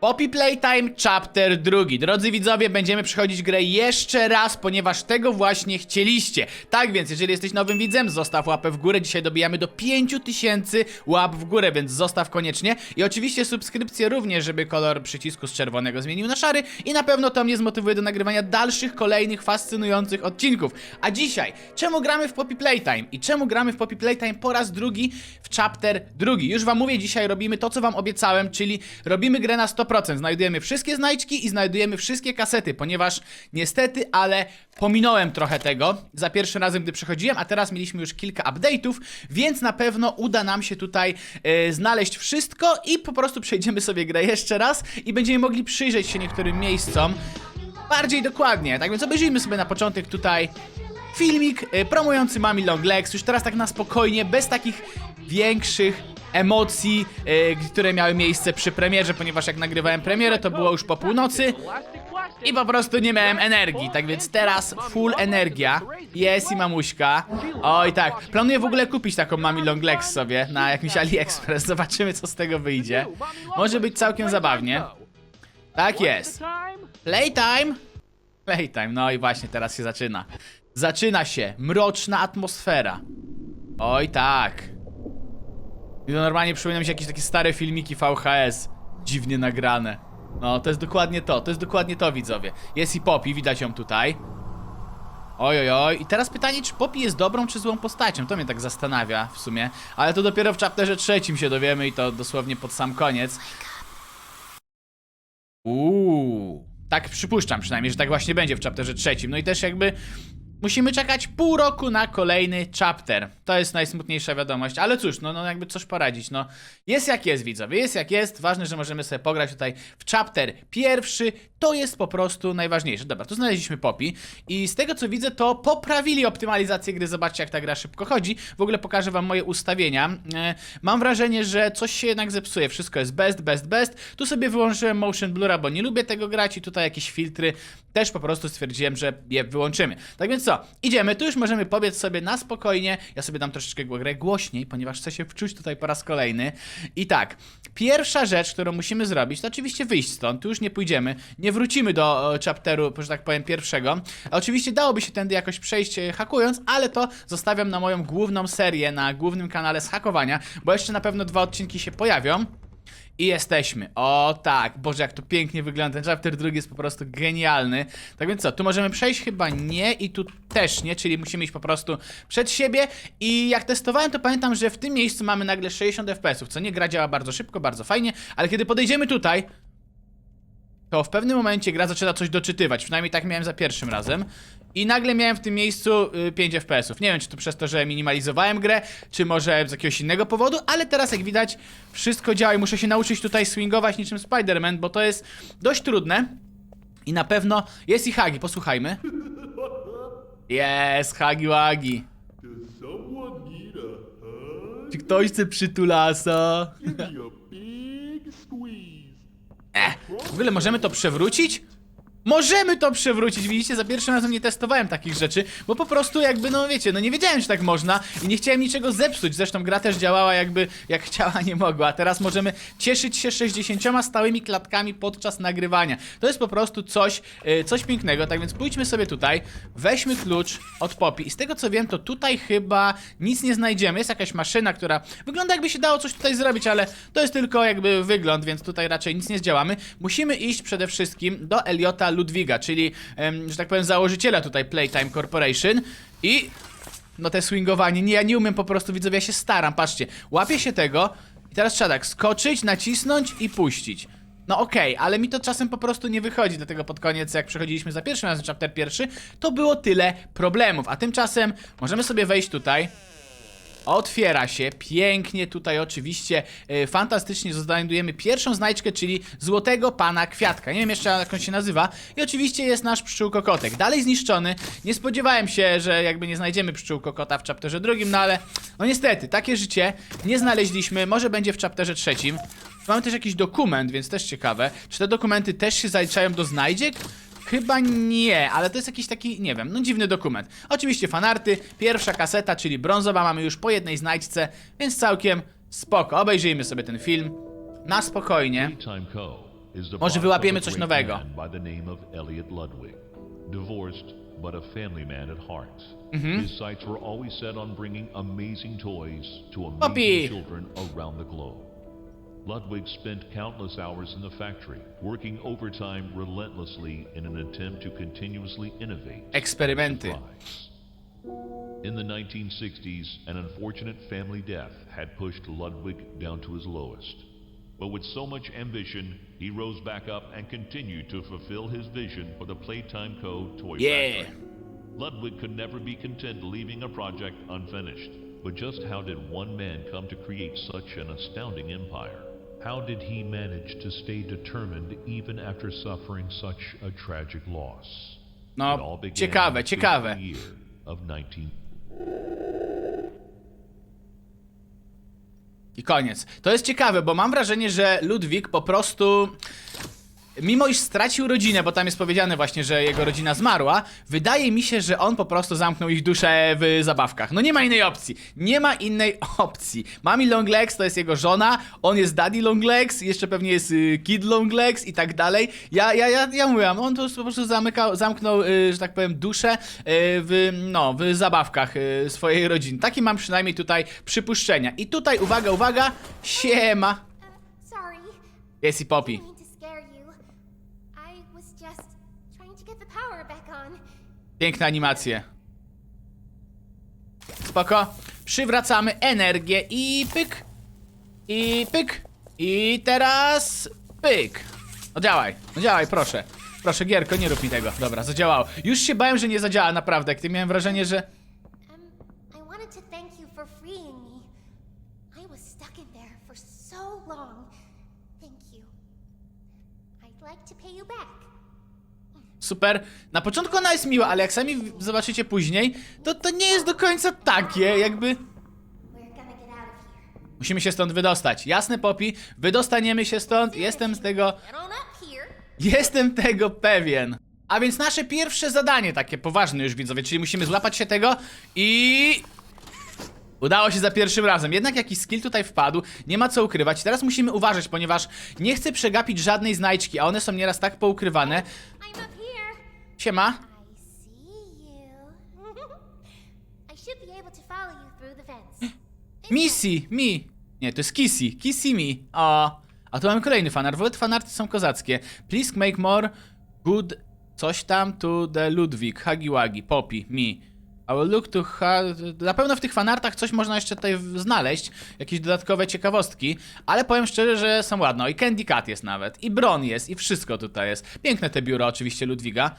Poppy Playtime Chapter 2. Drodzy widzowie, będziemy przechodzić grę jeszcze raz, ponieważ tego właśnie chcieliście. Tak więc, jeżeli jesteś nowym widzem, zostaw łapę w górę. Dzisiaj dobijamy do 5000 łap w górę, więc zostaw koniecznie. I oczywiście subskrypcję również, żeby kolor przycisku z czerwonego zmienił na szary. I na pewno to mnie zmotywuje do nagrywania dalszych, kolejnych, fascynujących odcinków. A dzisiaj, czemu gramy w Poppy Playtime? I czemu gramy w Poppy Playtime po raz drugi w Chapter 2? Już wam mówię, dzisiaj robimy to, co wam obiecałem, czyli robimy grę na 100%. Znajdujemy wszystkie znajdźki i znajdujemy wszystkie kasety, ponieważ niestety, ale pominąłem trochę tego za pierwszym razem, gdy przechodziłem, a teraz mieliśmy już kilka update'ów, więc na pewno uda nam się tutaj e, znaleźć wszystko i po prostu przejdziemy sobie grę jeszcze raz i będziemy mogli przyjrzeć się niektórym miejscom bardziej dokładnie. Tak więc obejrzyjmy sobie na początek tutaj filmik y, promujący Mami Long Legs, już teraz tak na spokojnie, bez takich większych emocji, y, które miały miejsce przy premierze, ponieważ jak nagrywałem premierę, to było już po północy i po prostu nie miałem energii, tak więc teraz full energia, jest i mamuśka. Oj tak, planuję w ogóle kupić taką Mami Long Legs sobie na jakimś AliExpress, zobaczymy co z tego wyjdzie. Może być całkiem zabawnie. Tak jest. Playtime! Playtime, no i właśnie teraz się zaczyna. Zaczyna się mroczna atmosfera. Oj tak. I to normalnie przypomina mi się jakieś takie stare filmiki VHS. Dziwnie nagrane. No, to jest dokładnie to, to jest dokładnie to, widzowie. Jest i Poppy, widać ją tutaj. Oj, oj, oj. I teraz pytanie, czy Poppy jest dobrą czy złą postacią? To mnie tak zastanawia w sumie. Ale to dopiero w chapterze trzecim się dowiemy i to dosłownie pod sam koniec. Uuu. Tak przypuszczam przynajmniej, że tak właśnie będzie w chapterze trzecim. No i też jakby musimy czekać pół roku na kolejny chapter. To jest najsmutniejsza wiadomość, ale cóż, no, no jakby coś poradzić, no. Jest jak jest, widzowie, jest jak jest. Ważne, że możemy sobie pograć tutaj w chapter pierwszy. To jest po prostu najważniejsze. Dobra, tu znaleźliśmy Poppy i z tego co widzę, to poprawili optymalizację gry. Zobaczcie, jak ta gra szybko chodzi. W ogóle pokażę wam moje ustawienia. E, mam wrażenie, że coś się jednak zepsuje. Wszystko jest best, best, best. Tu sobie wyłączyłem motion blura, bo nie lubię tego grać i tutaj jakieś filtry też po prostu stwierdziłem, że je wyłączymy. Tak więc co, idziemy, tu już możemy pobiec sobie na spokojnie. Ja sobie dam troszeczkę grę głośniej, ponieważ chcę się wczuć tutaj po raz kolejny. I tak, pierwsza rzecz, którą musimy zrobić, to oczywiście wyjść stąd. Tu już nie pójdziemy, nie wrócimy do e, chapteru, że tak powiem, pierwszego. A oczywiście dałoby się tędy jakoś przejść e, hakując, ale to zostawiam na moją główną serię, na głównym kanale z hakowania, bo jeszcze na pewno dwa odcinki się pojawią. I jesteśmy. O tak, Boże, jak to pięknie wygląda. Ten chapter drugi jest po prostu genialny. Tak więc co, tu możemy przejść? Chyba nie i tu też nie, czyli musimy iść po prostu przed siebie. I jak testowałem, to pamiętam, że w tym miejscu mamy nagle 60 FPS-ów, co nie gra działa bardzo szybko, bardzo fajnie, ale kiedy podejdziemy tutaj, to w pewnym momencie gra zaczyna coś doczytywać. Przynajmniej tak miałem za pierwszym razem. I nagle miałem w tym miejscu y, 5 FPS-ów. Nie wiem, czy to przez to, że minimalizowałem grę, czy może z jakiegoś innego powodu, ale teraz jak widać, wszystko działa i muszę się nauczyć tutaj swingować niczym Spider-Man, bo to jest dość trudne. I na pewno jest i Hagi, posłuchajmy. Jest, Hagi Wagi. Does someone need a hug? Czy ktoś chce przytulasa? Give me a big squeeze. Eh, w ogóle możemy to przewrócić? Możemy to przewrócić, widzicie? Za pierwszym razem nie testowałem takich rzeczy, bo po prostu jakby, no wiecie, no nie wiedziałem, że tak można i nie chciałem niczego zepsuć. Zresztą gra też działała jakby jak chciała, nie mogła. A teraz możemy cieszyć się 60 stałymi klatkami podczas nagrywania. To jest po prostu coś, yy, coś pięknego, tak więc pójdźmy sobie tutaj, weźmy klucz od Poppy i z tego co wiem, to tutaj chyba nic nie znajdziemy. Jest jakaś maszyna, która wygląda jakby się dało coś tutaj zrobić, ale to jest tylko jakby wygląd, więc tutaj raczej nic nie zdziałamy. Musimy iść przede wszystkim do Eliota Ludwiga, czyli, że tak powiem, założyciela tutaj Playtime Corporation. I no te swingowanie, nie, ja nie umiem po prostu, widzowie, ja się staram, patrzcie, łapię się tego i teraz trzeba tak skoczyć, nacisnąć i puścić. No okej, ale mi to czasem po prostu nie wychodzi, dlatego pod koniec, jak przechodziliśmy za pierwszym razem chapter pierwszy, to było tyle problemów, a tymczasem możemy sobie wejść tutaj, Otwiera się pięknie tutaj oczywiście, e, fantastycznie znajdujemy pierwszą znajdźkę, czyli złotego pana kwiatka. Nie wiem jeszcze jak on się nazywa. I oczywiście jest nasz pszczółkokotek. Dalej zniszczony. Nie spodziewałem się, że jakby nie znajdziemy pszczółkokota w chapterze drugim, no ale no niestety, takie życie nie znaleźliśmy. Może będzie w chapterze trzecim. Mamy też jakiś dokument, więc też ciekawe. Czy te dokumenty też się zaliczają do znajdziek? Chyba nie, ale to jest jakiś taki, nie wiem, no dziwny dokument. Oczywiście fanarty, pierwsza kaseta, czyli brązowa, mamy już po jednej znajdźce, więc całkiem spoko. Obejrzyjmy sobie ten film na spokojnie. Może wyłapiemy coś nowego. but a family man at heart. Mm-hmm. His sights were always set on bringing amazing toys to amazing children around the globe. Ludwig spent countless hours in the factory, working overtime relentlessly in an attempt to continuously innovate Eksperymenty. lives. In the 1960s, an unfortunate family death had pushed Ludwig down to his lowest. But with so much ambition, he rose back up and continued to fulfill his vision for the Playtime Co. toy Yeah. factory. Ludwig could never be content leaving a project unfinished. But just how did one man come to create such an astounding empire? How did he manage to stay determined even after suffering such a tragic loss? No, ciekawe, ciekawe. fateful year of 19 I koniec. To jest ciekawe, bo mam wrażenie, że Ludwik po prostu. Mimo iż stracił rodzinę, bo tam jest powiedziane właśnie, że jego rodzina zmarła, wydaje mi się, że on po prostu zamknął ich duszę w zabawkach. No nie ma innej opcji. Nie ma innej opcji. Mami Longlegs to jest jego żona, on jest Daddy Longlegs, jeszcze pewnie jest y, Kid Longlegs i tak dalej. Ja, ja, ja, ja mówiłam, on to po prostu zamykał, zamknął, y, że tak powiem, duszę y, w, no, w zabawkach y, swojej rodziny. Takie mam przynajmniej tutaj przypuszczenia. I tutaj, uwaga, uwaga, siema. Sorry. Jest i Poppy. Piękne animacje. Spoko. Przywracamy energię i pyk. I pyk. I teraz pyk. No działaj, no działaj, proszę. Proszę, Gierko, nie rób mi tego. Dobra, zadziałało. Już się bałem, że nie zadziała, naprawdę. Ty miałem wrażenie, że... Um, like to pay you back. Super. Na początku ona jest miła, ale jak sami zobaczycie później, to to nie jest do końca takie, jakby... Musimy się stąd wydostać. Jasne, Poppy? Wydostaniemy się stąd. Jestem z tego... Jestem tego pewien. A więc nasze pierwsze zadanie, takie poważne już widzowie, czyli musimy złapać się tego i... Udało się za pierwszym razem, jednak jakiś skill tutaj wpadł, nie ma co ukrywać. Teraz musimy uważać, ponieważ nie chcę przegapić żadnej znajdźki, a one są nieraz tak poukrywane. Siema. I see you. I should be able to follow you through the fence. Missy, mi. Nie, to jest Kissy, Kissy mi. O. A tu mamy kolejny fanart. W ogóle te fanarty są kozackie. Please make more good coś tam to the Ludwig, Hagi Wagi, Poppy, me. I will look to ha... Na pewno w tych fanartach coś można jeszcze tutaj w- znaleźć, jakieś dodatkowe ciekawostki, ale powiem szczerze, że są ładne. O, i Candy Cat jest nawet, i Bron jest, i wszystko tutaj jest. Piękne te biuro oczywiście Ludwiga.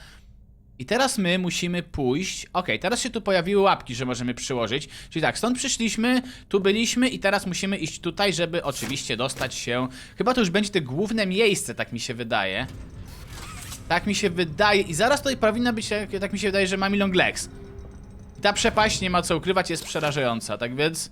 I teraz my musimy pójść. Okej, teraz się tu pojawiły łapki, że możemy przyłożyć. Czyli tak, stąd przyszliśmy, tu byliśmy i teraz musimy iść tutaj, żeby oczywiście dostać się. Chyba to już będzie te główne miejsce, tak mi się wydaje. Tak mi się wydaje. I zaraz tutaj powinna być, tak tak mi się wydaje, że mamy long legs. Ta przepaść, nie ma co ukrywać, jest przerażająca, tak więc.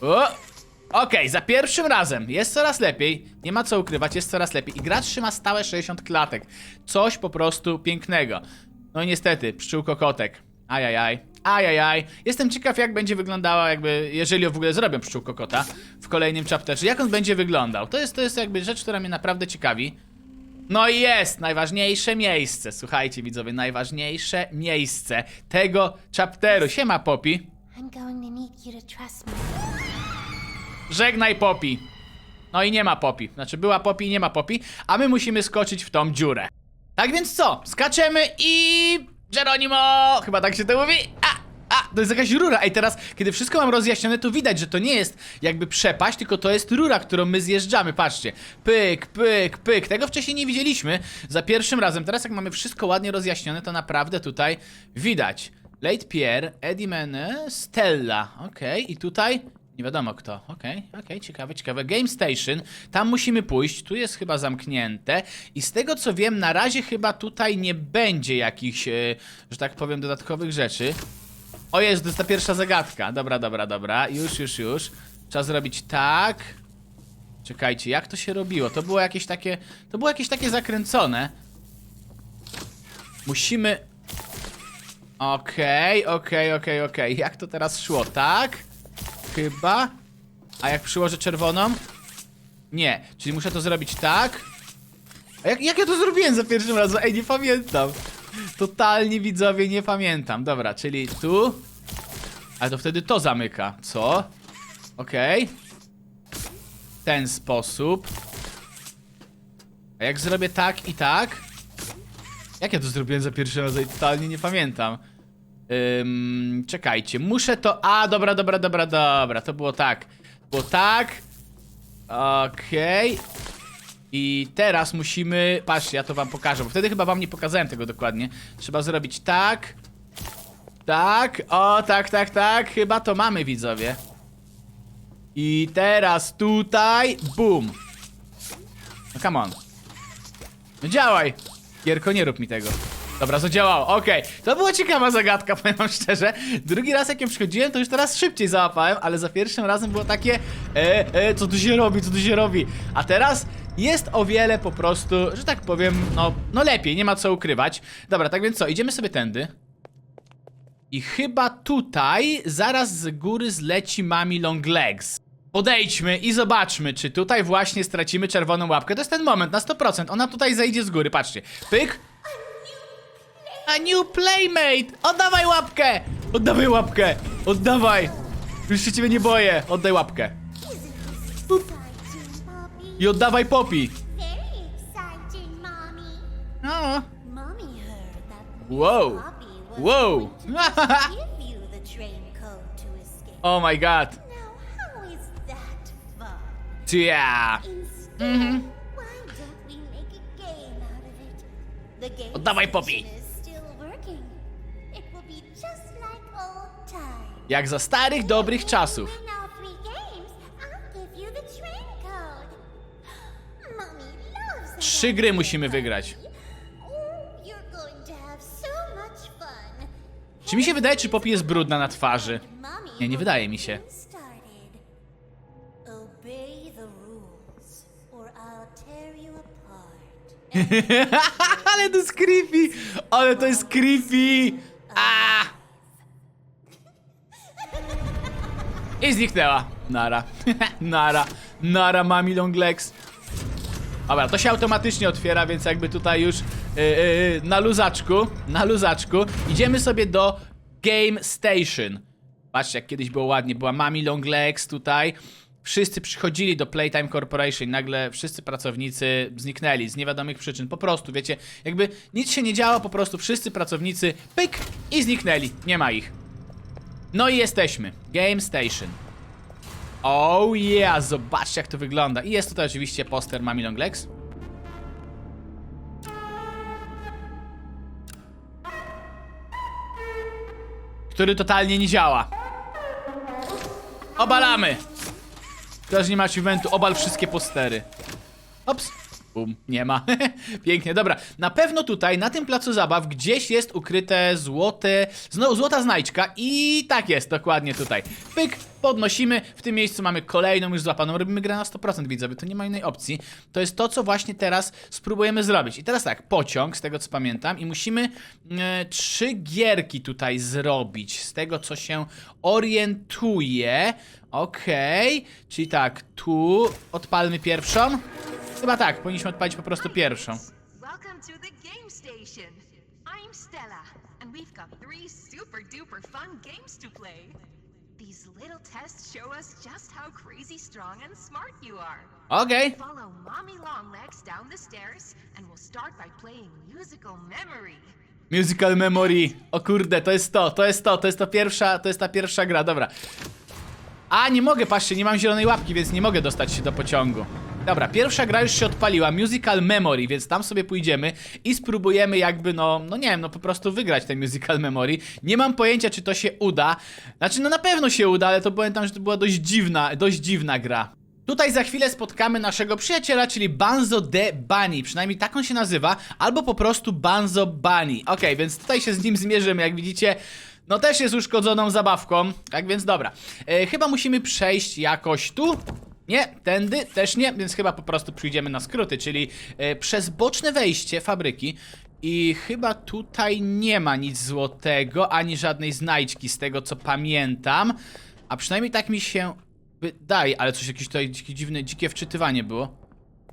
O! Okej, za pierwszym razem jest coraz lepiej, nie ma co ukrywać, jest coraz lepiej. I gracz trzyma stałe 60 klatek. Coś po prostu pięknego. No i niestety, pszczółko kotek. Ajajaj, ajajaj. Jestem ciekaw, jak będzie wyglądała, jakby, jeżeli w ogóle zrobią pszczółko kota w kolejnym chapterze. Jak on będzie wyglądał? To jest, to jest jakby rzecz, która mnie naprawdę ciekawi. No i jest najważniejsze miejsce. Słuchajcie, widzowie, najważniejsze miejsce tego chapteru. Siema, Poppy. I'm going to need you to trust me. Żegnaj Poppy. No i nie ma Poppy. Znaczy była Poppy i nie ma Poppy, a my musimy skoczyć w tą dziurę. Tak więc co? Skaczemy i... Geronimo! Chyba tak się to mówi. A! A! To jest jakaś rura. Ej, teraz, kiedy wszystko mam rozjaśnione, to widać, że to nie jest jakby przepaść, tylko to jest rura, którą my zjeżdżamy. Patrzcie. Pyk, pyk, pyk. Tego wcześniej nie widzieliśmy za pierwszym razem. Teraz jak mamy wszystko ładnie rozjaśnione, to naprawdę tutaj widać. Late Pierre, Eddie Mene, Stella. Okej, i tutaj nie wiadomo kto. Okej, okej, ciekawe, ciekawe. Game Station. Tam musimy pójść. Tu jest chyba zamknięte. I z tego co wiem, na razie chyba tutaj nie będzie jakichś, e, że tak powiem, dodatkowych rzeczy. O jest, to jest ta pierwsza zagadka. Dobra, dobra, dobra. Już, już, już. Trzeba zrobić tak. Czekajcie, jak to się robiło? To było jakieś takie. To było jakieś takie zakręcone. Musimy. Okej, okej, okej, okej. Jak to teraz szło? Tak? Chyba. A jak przyłożę czerwoną? Nie, czyli muszę to zrobić tak. A jak, jak ja to zrobiłem za pierwszym razem? Ej, nie pamiętam. Totalnie widzowie nie pamiętam. Dobra, czyli tu. Ale to wtedy to zamyka. Co? Okej. W ten sposób. A jak zrobię tak i tak? Jak ja to zrobiłem za pierwszym razem? Totalnie nie pamiętam. Ym, czekajcie, muszę to. A, dobra, dobra, dobra, dobra. To było tak. Było tak. Okej. I teraz musimy. Patrzcie, ja to wam pokażę, bo wtedy chyba wam nie pokazałem tego dokładnie. Trzeba zrobić tak. Tak. O, tak, tak, tak. Chyba to mamy, widzowie. I teraz tutaj. Boom. No come on. No działaj! Gierko, nie rób mi tego. Dobra, zadziałało, okej. To była ciekawa zagadka, powiem wam szczerze. Drugi raz jak ją przychodziłem, to już teraz szybciej załapałem, ale za pierwszym razem było takie e, e, co tu się robi, co tu się robi. A teraz jest o wiele po prostu, że tak powiem, no, no lepiej, nie ma co ukrywać. Dobra, tak więc co, idziemy sobie tędy. I chyba tutaj zaraz z góry zleci Mami Long Legs. Podejdźmy i zobaczmy, czy tutaj właśnie stracimy czerwoną łapkę. To jest ten moment, na 100%. Ona tutaj zejdzie z góry, patrzcie. Pyk. A new playmate! Oddawaj łapkę! Oddawaj łapkę! Oddawaj! Już się ciebie nie boję. Oddaj łapkę. Poppy? I oddawaj Poppy. No. Wow. Poppy Wow. going to give you the train code Jak za starych, dobrych czasów. Trzy gry musimy wygrać. Oh. Czy mi się wydaje, czy Poppy jest brudna na twarzy? Nie, nie wydaje mi się. Ale to jest creepy! Ale to jest creepy! A! I zniknęła. Nara. Nara. Nara mami long legs. Dobra, to się automatycznie otwiera, więc jakby tutaj już yy, yy, na luzaczku, na luzaczku. Idziemy sobie do Game Station. Patrzcie, jak kiedyś było ładnie. Była Mami Long Legs tutaj. Wszyscy przychodzili do Playtime Corporation. Nagle wszyscy pracownicy zniknęli z niewiadomych przyczyn. Po prostu, wiecie, jakby nic się nie działo, po prostu wszyscy pracownicy pyk i zniknęli. Nie ma ich. No i jesteśmy. Game Station. Oh yeah, zobaczcie jak to wygląda. I jest tutaj oczywiście poster Mami Long Legs. Który totalnie nie działa. Obalamy! Teraz nie ma achievementu, obal wszystkie postery. Ops. Bum, nie ma. Pięknie, dobra. Na pewno tutaj, na tym placu zabaw, gdzieś jest ukryte złote, znowu złota znajdźka i tak jest, dokładnie tutaj. Pyk, podnosimy, w tym miejscu mamy kolejną już złapaną, robimy grę na 100% widzowie, to nie ma innej opcji. To jest to, co właśnie teraz spróbujemy zrobić. I teraz tak, pociąg, z tego co pamiętam i musimy e, trzy gierki tutaj zrobić, z tego co się orientuję. Okej, czyli tak, tu odpalmy pierwszą. Chyba tak, powinniśmy odpalić po prostu pierwszą. Welcome to the game station. I'm Stella, and we've got three super duper fun games to play. These little tests show us just how crazy strong and smart you are. Okej, Follow Mommy Longlegs down the stairs, and we'll start by playing musical memory. musical memory. O kurde, to jest to, to jest to, to jest to pierwsza, to jest ta pierwsza gra, dobra. A, nie mogę, patrzcie, nie mam zielonej łapki, więc nie mogę dostać się do pociągu. Dobra, pierwsza gra już się odpaliła, Musical Memory, więc tam sobie pójdziemy i spróbujemy jakby, no, no nie wiem, no po prostu wygrać ten Musical Memory. Nie mam pojęcia, czy to się uda. Znaczy, no na pewno się uda, ale to pamiętam, że to była dość dziwna, dość dziwna gra. Tutaj za chwilę spotkamy naszego przyjaciela, czyli Banzo de Bunny. Przynajmniej tak on się nazywa, albo po prostu Banzo Bunny. Okej, więc tutaj się z nim zmierzymy. Jak widzicie, no też jest uszkodzoną zabawką. Tak więc dobra. E, chyba musimy przejść jakoś tu. Nie, tędy też nie, więc chyba po prostu przyjdziemy na skróty, czyli e, przez boczne wejście fabryki. I chyba tutaj nie ma nic złotego, ani żadnej znajdźki z tego co pamiętam. A przynajmniej tak mi się Daj, ale coś jakieś tutaj dziwne, dzikie wczytywanie było.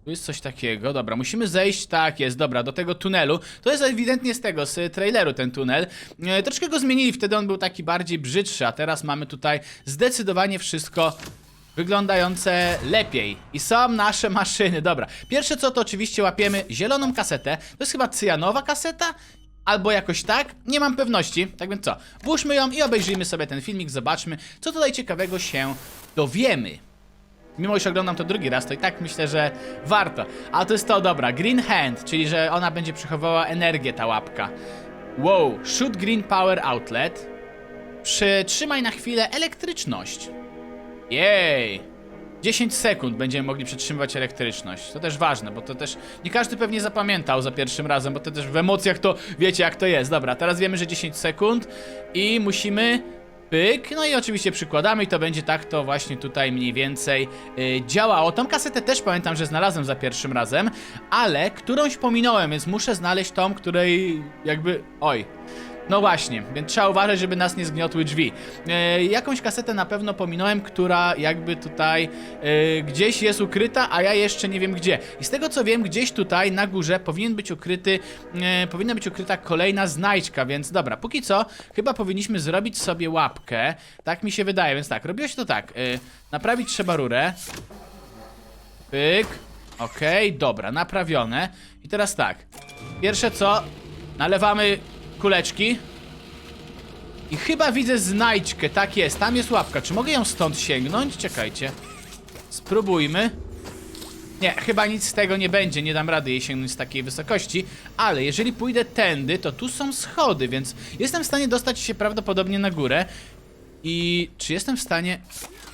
Tu jest coś takiego, dobra, musimy zejść, tak jest, dobra, do tego tunelu. To jest ewidentnie z tego, z traileru ten tunel. E, troszkę go zmienili, wtedy on był taki bardziej brzydszy, a teraz mamy tutaj zdecydowanie wszystko wyglądające lepiej. I są nasze maszyny, dobra. Pierwsze co to oczywiście łapiemy zieloną kasetę, to jest chyba cyjanowa kaseta? Albo jakoś tak? Nie mam pewności. Tak więc co? Włóżmy ją i obejrzyjmy sobie ten filmik, zobaczmy, co tutaj ciekawego się dowiemy. Mimo iż oglądam to drugi raz, to i tak myślę, że warto. A to jest to, dobra, Green Hand, czyli że ona będzie przechowywała energię, ta łapka. Wow, shoot green power outlet. Przytrzymaj na chwilę elektryczność. Jej! 10 sekund będziemy mogli przetrzymywać elektryczność. To też ważne, bo to też nie każdy pewnie zapamiętał za pierwszym razem, bo to też w emocjach to wiecie jak to jest. Dobra, teraz wiemy, że 10 sekund i musimy pyk, no i oczywiście przykładamy i to będzie tak to właśnie tutaj mniej więcej y, działało. Tą kasetę też pamiętam, że znalazłem za pierwszym razem, ale którąś pominąłem, więc muszę znaleźć tą, której jakby... Oj... No właśnie, więc trzeba uważać, żeby nas nie zgniotły drzwi. E, jakąś kasetę na pewno pominąłem, która jakby tutaj e, gdzieś jest ukryta, a ja jeszcze nie wiem gdzie. I z tego co wiem, gdzieś tutaj na górze powinien być ukryty, e, powinna być ukryta kolejna znajdźka, więc dobra, póki co chyba powinniśmy zrobić sobie łapkę. Tak mi się wydaje, więc tak, robiło się to tak. E, naprawić trzeba rurę. Pyk. Okej, dobra, naprawione. I teraz tak. Pierwsze co, nalewamy kuleczki. I chyba widzę znajdźkę, tak jest, tam jest łapka. Czy mogę ją stąd sięgnąć? Czekajcie. Spróbujmy. Nie, chyba nic z tego nie będzie, nie dam rady jej sięgnąć z takiej wysokości, ale jeżeli pójdę tędy, to tu są schody, więc jestem w stanie dostać się prawdopodobnie na górę. I czy jestem w stanie...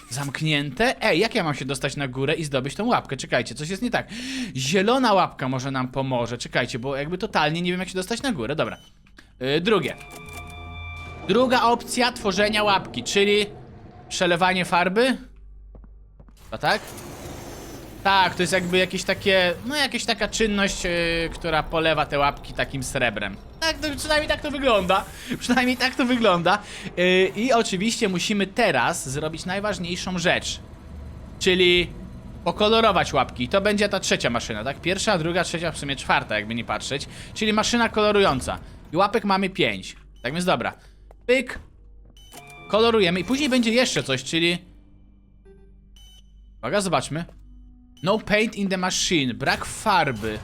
Zamknięte? Ej, jak ja mam się dostać na górę i zdobyć tą łapkę? Czekajcie, coś jest nie tak. Zielona łapka może nam pomoże. Czekajcie, bo jakby totalnie nie wiem jak się dostać na górę. Dobra. Yy, drugie. Druga opcja tworzenia łapki, czyli przelewanie farby. A tak? Tak, to jest jakby jakieś takie, no jakaś taka czynność, yy, która polewa te łapki takim srebrem. Tak, to, przynajmniej tak to wygląda. Przynajmniej tak to wygląda. Yy, I oczywiście musimy teraz zrobić najważniejszą rzecz. Czyli pokolorować łapki. I to będzie ta trzecia maszyna, tak? Pierwsza, druga, trzecia, w sumie czwarta, jakby nie patrzeć. Czyli maszyna kolorująca. Łapek mamy pięć. Tak więc dobra. Pyk. Kolorujemy i później będzie jeszcze coś, czyli... Uwaga, zobaczmy. No paint in the machine. Brak farby.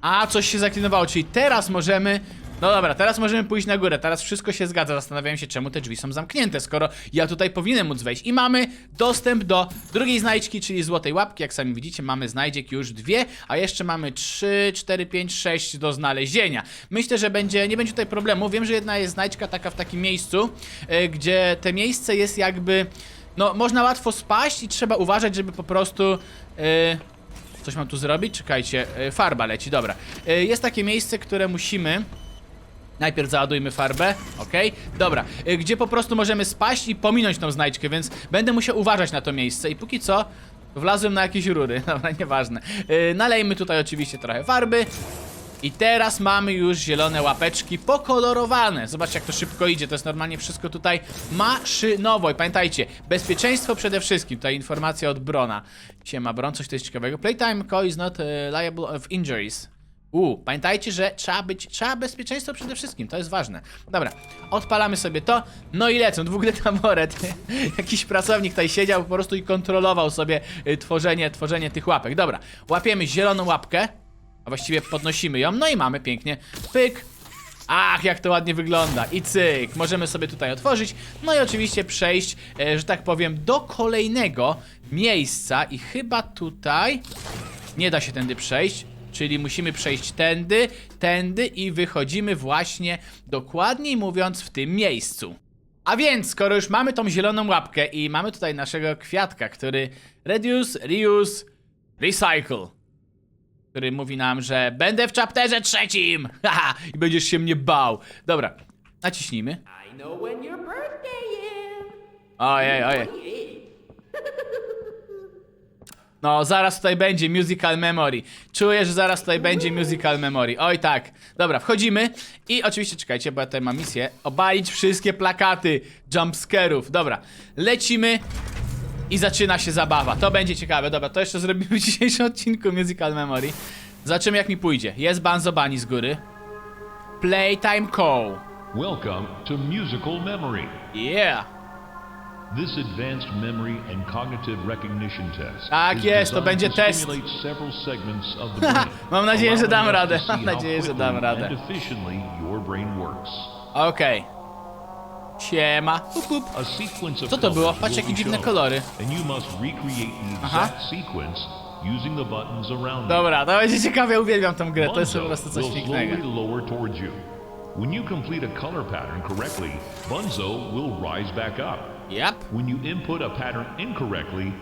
A, coś się zaklinowało, czyli teraz możemy... No dobra, teraz możemy pójść na górę, teraz wszystko się zgadza. Zastanawiałem się, czemu te drzwi są zamknięte, skoro ja tutaj powinienem móc wejść. I mamy dostęp do drugiej znajdźki, czyli złotej łapki. Jak sami widzicie, mamy znajdziek już dwie, a jeszcze mamy 3, 4, 5, 6 do znalezienia. Myślę, że będzie, nie będzie tutaj problemu. Wiem, że jedna jest znajdźka taka w takim miejscu, e, gdzie te miejsce jest jakby... No, można łatwo spaść i trzeba uważać, żeby po prostu... e, Coś mam tu zrobić? Czekajcie, e, farba leci, dobra. Jest takie miejsce, które musimy... Najpierw załadujmy farbę, ok? Dobra, e, gdzie po prostu możemy spaść i pominąć tą znajdźkę, więc będę musiał uważać na to miejsce i póki co wlazłem na jakieś rury, dobra, nieważne. E, Nalejmy tutaj oczywiście trochę farby i teraz mamy już zielone łapeczki pokolorowane. Zobaczcie jak to szybko idzie, to jest normalnie wszystko tutaj maszynowo. I pamiętajcie, bezpieczeństwo przede wszystkim. Tutaj informacja od Brona. Siema Bron, coś tu jest ciekawego. Playtime call is not e, liable of injuries. U, pamiętajcie, że trzeba być, trzeba bezpieczeństwo przede wszystkim, to jest ważne. Dobra, odpalamy sobie to, no i lecą, dwóch detamoret. Jakiś pracownik tutaj siedział po prostu i kontrolował sobie y, tworzenie, tworzenie tych łapek. Dobra, łapiemy zieloną łapkę, a właściwie podnosimy ją, no i mamy pięknie, pyk. Ach, jak to ładnie wygląda. I cyk, możemy sobie tutaj otworzyć, no i oczywiście przejść, e, że tak powiem, do kolejnego miejsca i chyba tutaj nie da się tędy przejść. Czyli musimy przejść tędy, tędy i wychodzimy właśnie, dokładniej mówiąc, w tym miejscu. A więc, skoro już mamy tą zieloną łapkę i mamy tutaj naszego kwiatka, który reduce, reuse, recycle, który mówi nam, że będę w chapterze trzecim, haha, i będziesz się mnie bał. Dobra, naciśnijmy. Ojej, ojej. No, zaraz tutaj będzie musical memory. Czuję, że zaraz tutaj będzie musical memory. Oj tak. Dobra, wchodzimy i oczywiście czekajcie, bo ja tutaj mam misję. Obalić wszystkie plakaty jumpscarów. Dobra, lecimy i zaczyna się zabawa. To będzie ciekawe. Dobra, to jeszcze zrobimy w dzisiejszym odcinku musical memory. Zobaczymy jak mi pójdzie. Jest Banzo Bunny z góry. Playtime call. Welcome to Musical Memory. Yeah. This advanced memory and cognitive recognition test Tak jest, to będzie test. Mam nadzieję, że dam radę. Mam nadzieję, że dam radę. Okej. Siema. Hup, hup. A sequence of Co to było? Patrz jakie dziwne kolory. Aha. Dobra, to będzie ciekawe, uwielbiam tą grę, to jest po prostu coś pięknego. When you complete a color pattern correctly, Bunzo will rise back up. Yep. When you input a pattern incorrectly,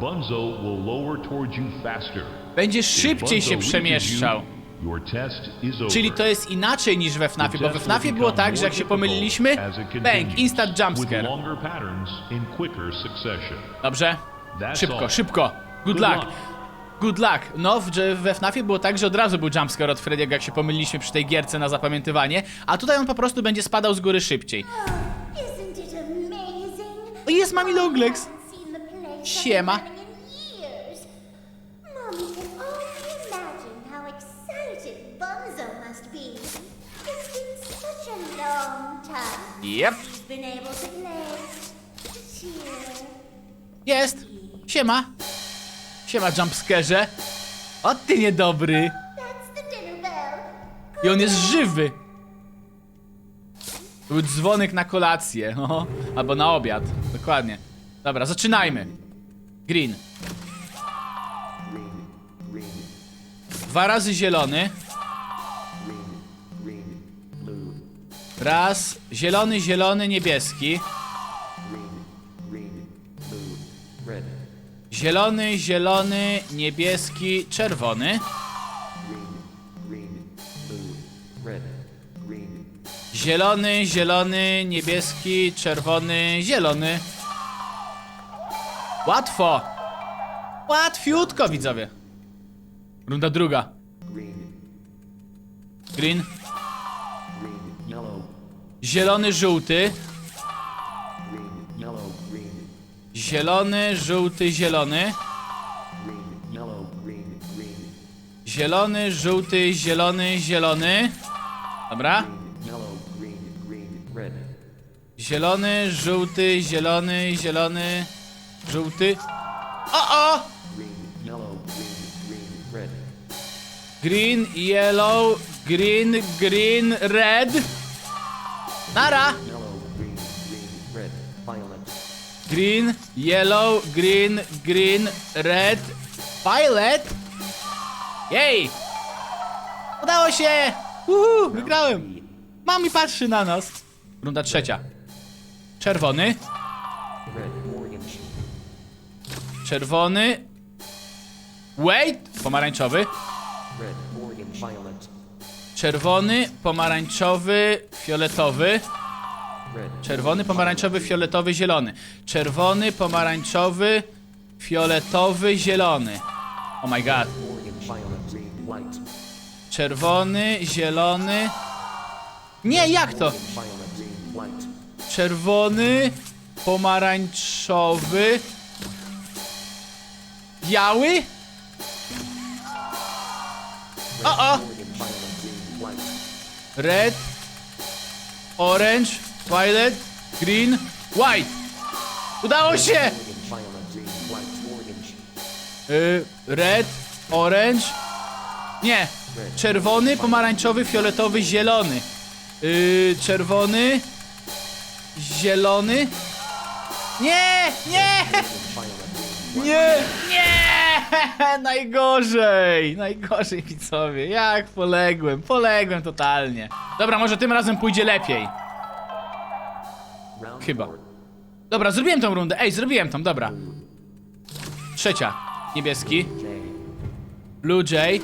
Bunzo will lower towards you faster. Będzie If szybciej się przemieszczał. Czyli to jest inaczej niż we FNAFie, bo we FNAFie było tak, że jak się pomyliliśmy, bang, instant jumpscare. Dobrze? Szybko, szybko. Good luck. Good luck. No, w, we FNAFie było tak, że od razu był jumpscare od Frediego, jak się pomyliliśmy przy tej gierce na zapamiętywanie, a tutaj on po prostu będzie spadał z góry szybciej. O, jest Mami Longlegs. Siema. Yep. Jest. Siema. Siema, jumpscarze. O, ty niedobry. That's the dinner bell. I on jest żywy. To Był dzwonek na kolację, albo na obiad, dokładnie. Dobra, zaczynajmy. Green. Dwa razy zielony. Raz, zielony, zielony, niebieski. Zielony, zielony, niebieski, czerwony. Zielony, zielony, niebieski, czerwony, zielony. Łatwo. Łatwiutko, widzowie. Runda druga. Green. Zielony, żółty. Zielony, żółty, zielony. Zielony, żółty, zielony, zielony. Dobra. Zielony, żółty, zielony, zielony, żółty. O, o! Green, yellow, green, green, red. Nara! Green, yellow, green, green, red, violet. Jej! Udało się! Uhu, wygrałem! Mami patrzy na nas. Runda trzecia. Czerwony. Czerwony. Wait! Pomarańczowy. Czerwony, pomarańczowy, fioletowy. Czerwony, pomarańczowy, fioletowy, zielony. Czerwony, pomarańczowy, fioletowy, zielony. Oh my god. Czerwony, zielony. Nie, jak to? Czerwony, pomarańczowy, biały. O, o! Red, orange, violet, green, white. Udało się! Y, red, orange. Nie. Czerwony, pomarańczowy, fioletowy, zielony. Y, czerwony, zielony. Nie, nie! Nie, nie! Najgorzej! Najgorzej, widzowie. Jak poległem, poległem totalnie. Dobra, może tym razem pójdzie lepiej. Chyba. Dobra, zrobiłem tą rundę. Ej, zrobiłem tą, dobra. Trzecia. Niebieski. Blue Jay.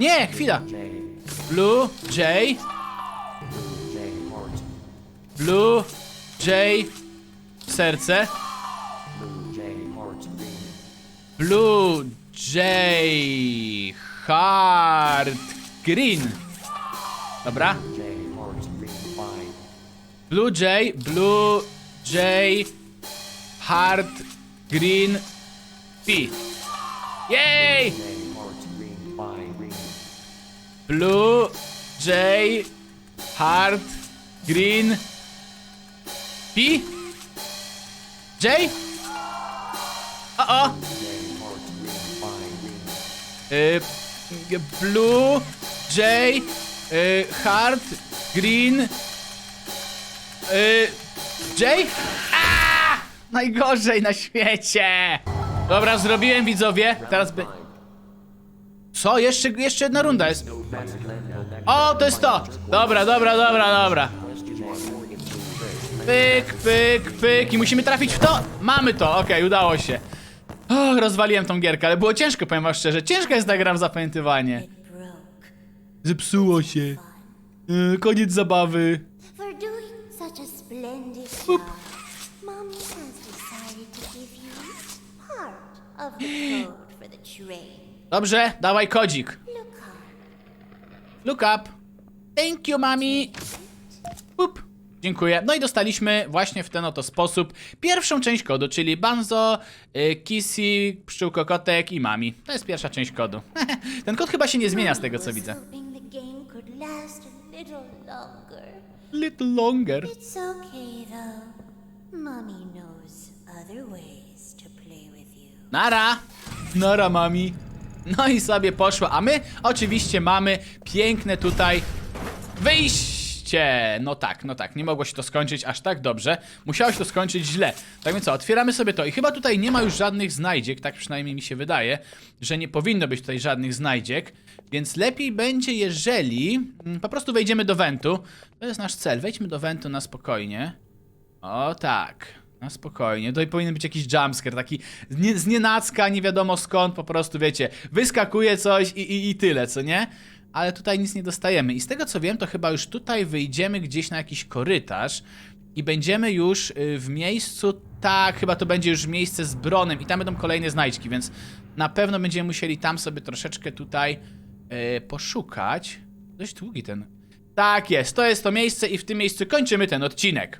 Nie, chwila. Blue Jay. Blue Jay. Serce. Blue Jay Hard Green. Dobra. Blue Jay, Blue Jay Hard Green P. Jej! Blue Jay Hard Green P. J? O o! Blue J y, Hard Green y, J? A! Najgorzej na świecie! Dobra, zrobiłem widzowie. Teraz by. Co? Jeszcze, jeszcze jedna runda jest. O, to jest to! Dobra, dobra, dobra, dobra. Pyk, pyk, pyk. I musimy trafić w to? Mamy to, okej, udało się. O, rozwaliłem tą gierkę, ale było ciężko, powiem wam szczerze. Ciężka jest ta gra w zapamiętywanie. Zepsuło się. E, koniec zabawy. Train. Dobrze, dawaj kodzik. Look up. Look up. Thank you, mami. Up. Dziękuję. No i dostaliśmy właśnie w ten oto sposób pierwszą część kodu, czyli Banzo, y, Kissy, Pszczółko Kotek i Mami. To jest pierwsza część kodu. ten kod chyba się nie zmienia z tego, co widzę. Little longer. It's okay though. Mommy knows other ways to play with you. Nara! Nara, mami. No i sobie poszła, a my oczywiście mamy piękne tutaj wyjście. No tak, no tak, nie mogło się to skończyć aż tak dobrze. Musiało się to skończyć źle. Tak więc co, otwieramy sobie to i chyba tutaj nie ma już żadnych znajdziek, tak przynajmniej mi się wydaje, że nie powinno być tutaj żadnych znajdziek, więc lepiej będzie, jeżeli mm, po prostu wejdziemy do wentu. To jest nasz cel, wejdźmy do wentu na spokojnie. O tak, na spokojnie. Tutaj powinien być jakiś jumpscare, taki z, z nienacka, nie wiadomo skąd, po prostu wiecie, wyskakuje coś i, i, i tyle, co nie? Ale tutaj nic nie dostajemy. I z tego co wiem, to chyba już tutaj wyjdziemy gdzieś na jakiś korytarz i będziemy już y, w miejscu, tak, chyba to będzie już miejsce z bronem i tam będą kolejne znajdźki, więc na pewno będziemy musieli tam sobie troszeczkę tutaj y, poszukać. Dość długi ten. Tak jest, to jest to miejsce i w tym miejscu kończymy ten odcinek.